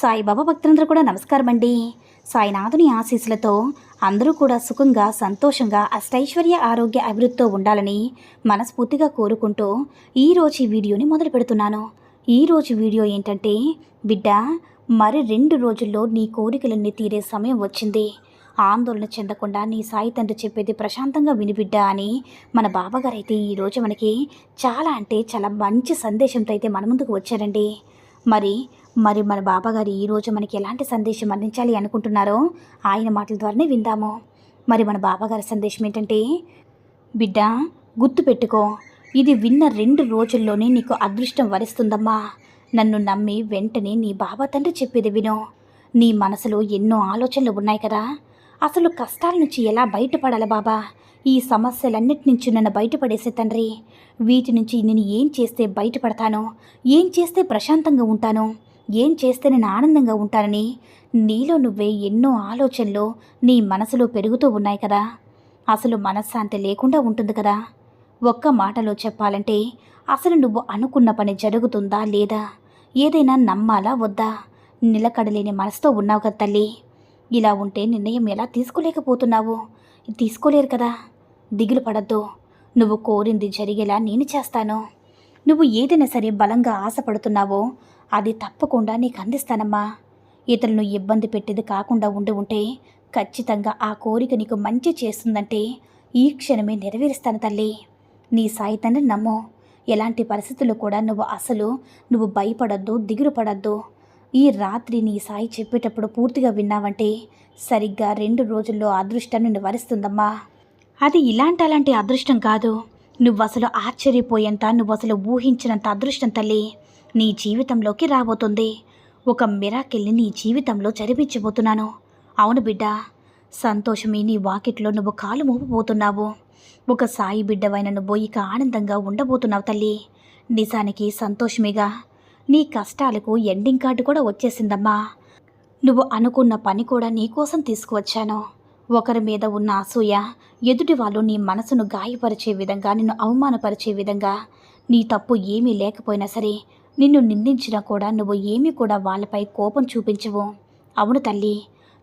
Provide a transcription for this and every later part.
సాయిబాబా భక్తులందరూ కూడా నమస్కారం అండి సాయినాథుని ఆశీస్సులతో అందరూ కూడా సుఖంగా సంతోషంగా అష్టైశ్వర్య ఆరోగ్య అభివృద్ధితో ఉండాలని మనస్ఫూర్తిగా కోరుకుంటూ ఈరోజు ఈ వీడియోని మొదలు పెడుతున్నాను. ఈరోజు వీడియో ఏంటంటే బిడ్డ మరి రెండు రోజుల్లో నీ కోరికలన్నీ తీరే సమయం వచ్చింది. ఆందోళన చెందకుండా నీ సాయి తండ్రి చెప్పేది ప్రశాంతంగా వినిబిడ్డా అని మన బాబాగారు అయితే ఈరోజు మనకి చాలా అంటే చాలా మంచి సందేశంతో అయితే మన ముందుకు వచ్చారండి. మరి మరి మన బాబాగారు ఈరోజు మనకి ఎలాంటి సందేశం అందించాలి అనుకుంటున్నారో ఆయన మాటల ద్వారానే విందాము. మరి మన బాబాగారి సందేశం ఏంటంటే బిడ్డ గుర్తుపెట్టుకో ఇది విన్న రెండు రోజుల్లోనే నీకు అదృష్టం వరిస్తుందమ్మా. నన్ను నమ్మి వెంటనే నీ బాబా తండ్రి చెప్పేది విను. నీ మనసులో ఎన్నో ఆలోచనలు ఉన్నాయి కదా. అసలు కష్టాల నుంచి ఎలా బయటపడాలి బాబా? ఈ సమస్యలన్నిటి నుంచి నన్ను బయటపడేసే తండ్రి. వీటి నుంచి నేను ఏం చేస్తే బయటపడతాను ఏం చేస్తే ప్రశాంతంగా ఉంటాను ఏం చేస్తే నేను ఆనందంగా ఉంటానని? నీలో నువ్వే ఎన్నో ఆలోచనలు నీ మనసులో పెరుగుతూ ఉన్నాయి కదా. అసలు మనశ్శాంతి లేకుండా ఉంటుంది కదా. ఒక్క మాటలో చెప్పాలంటే అసలు నువ్వు అనుకున్న పని జరుగుతుందా లేదా? ఏదైనా నమ్మాలా వద్దా? నిలకడలేని మనసుతో ఉన్నావు కదా తల్లి. ఇలా ఉంటే నిర్ణయం ఎలా తీసుకోలేకపోతున్నావు? తీసుకోలేరు కదా. దిగులు పడద్దు. నువ్వు కోరింది జరిగేలా నేను చేస్తాను. నువ్వు ఏదైనా సరే బలంగా ఆశపడుతున్నావో అది తప్పకుండా నీకు అందిస్తానమ్మా. ఇతరులను ఇబ్బంది పెట్టేది కాకుండా ఉండి ఉంటే ఖచ్చితంగా ఆ కోరిక నీకు మంచి చేస్తుందంటే ఈ క్షణమే నెరవేరుస్తాను తల్లి. నీ సాయి తండ్రి నమ్ము. ఎలాంటి పరిస్థితుల్లో కూడా నువ్వు అసలు నువ్వు భయపడద్దు దిగులు పడద్దు ఈ రాత్రి నీ సాయి చెప్పేటప్పుడు పూర్తిగా విన్నావంటే సరిగ్గా రెండు రోజుల్లో అదృష్టాన్ని నిన్ను వరిస్తుందమ్మా. అది ఇలాంటి అలాంటి అదృష్టం కాదు. నువ్వు అసలు ఆశ్చర్యపోయేంత నువ్వు అసలు ఊహించినంత అదృష్టం తల్లి. నీ జీవితంలోకి రాబోతుంది. ఒక మిరాకిల్ని నీ జీవితంలో జరిపించబోతున్నాను. అవును బిడ్డ సంతోషమే నీ వాకిట్లో నువ్వు కాలు మోపబోతున్నావు. ఒక సాయి బిడ్డవైన నువ్వు ఇక ఆనందంగా ఉండబోతున్నావు తల్లి. నిజానికి సంతోషమేగా. నీ కష్టాలకు ఎండింగ్ కార్డు కూడా వచ్చేసిందమ్మా. నువ్వు అనుకున్న పని కూడా నీకోసం తీసుకువచ్చాను. ఒకరి మీద ఉన్న అసూయ ఎదుటి వాళ్ళు నీ మనసును గాయపరిచే విధంగా నిన్ను అవమానపరిచే విధంగా నీ తప్పు ఏమీ లేకపోయినా సరే నిన్ను నిందించినా కూడా నువ్వు ఏమీ కూడా వాళ్ళపై కోపం చూపించవు. అవును తల్లి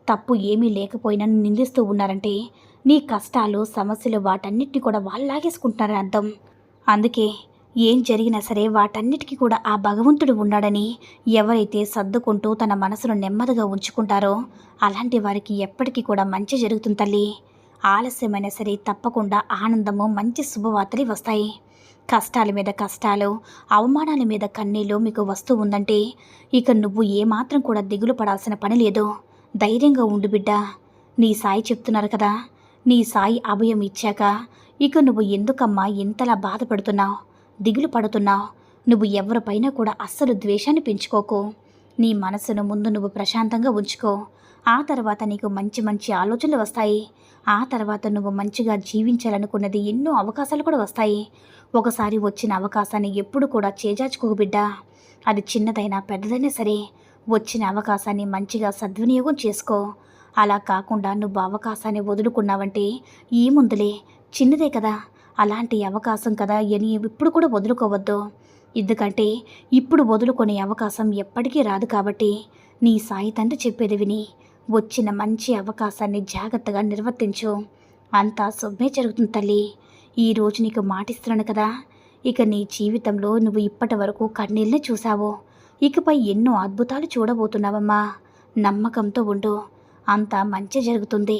తప్పు ఏమీ లేకపోయినా నిందిస్తూ ఉన్నారంటే నీ కష్టాలు సమస్యలు వాటన్నిటిని కూడా వాళ్ళు లాగేసుకుంటున్నారని అర్థం. అందుకే ఏం జరిగినా సరే వాటన్నిటికీ కూడా ఆ భగవంతుడు ఉన్నాడని ఎవరైతే సర్దుకుంటూ తన మనసును నెమ్మదిగా ఉంచుకుంటారో అలాంటి వారికి ఎప్పటికీ కూడా మంచి జరుగుతుంది తల్లి. ఆలస్యమైనా సరే తప్పకుండా ఆనందము మంచి శుభవార్తలు వస్తాయి. కష్టాల మీద కష్టాలు అవమానాల మీద కన్నీళ్ళు మీకు వస్తూ ఉందంటే ఇక నువ్వు ఏమాత్రం కూడా దిగులు పడాల్సిన పని లేదు. ధైర్యంగా ఉండు బిడ్డ. నీ సాయి చెప్తున్నారు కదా. నీ సాయి అభయం ఇచ్చాక ఇక నువ్వు ఎందుకమ్మా ఇంతలా బాధపడుతున్నావు? దిగులు పడుతున్నావు? నువ్వు ఎవరిపైన కూడా అస్సలు ద్వేషాన్ని పెంచుకోకు. నీ మనసును ముందు నువ్వు ప్రశాంతంగా ఉంచుకో. ఆ తర్వాత నీకు మంచి మంచి ఆలోచనలు వస్తాయి. ఆ తర్వాత నువ్వు మంచిగా జీవించాలనుకున్నది ఎన్నో అవకాశాలు కూడా వస్తాయి. ఒకసారి వచ్చిన అవకాశాన్ని ఎప్పుడు కూడా చేజాచుకోకు బిడ్డా. అది చిన్నదైనా పెద్దదైనా సరే వచ్చిన అవకాశాన్ని మంచిగా సద్వినియోగం చేసుకో. అలా కాకుండా నువ్వు అవకాశాన్ని వదులుకున్నావంటే ఏముందులే? చిన్నదే కదా. అలాంటి అవకాశం కదా అని ఇప్పుడు కూడా వదులుకోవద్దు. ఎందుకంటే ఇప్పుడు వదులుకునే అవకాశం ఎప్పటికీ రాదు కాబట్టి నీ సాయి తండ్రి చెప్పేది విని వచ్చిన మంచి అవకాశాన్ని జాగ్రత్తగా నిర్వర్తించు. అంతా శుభమే జరుగుతుంది తల్లి. ఈరోజు నీకు మాటిస్తున్నాను కదా. ఇక నీ జీవితంలో నువ్వు ఇప్పటి వరకు కన్నీళ్ళని చూశావు. ఇకపై ఎన్నో అద్భుతాలు చూడబోతున్నావమ్మా. నమ్మకంతో ఉండు. అంతా మంచి జరుగుతుంది.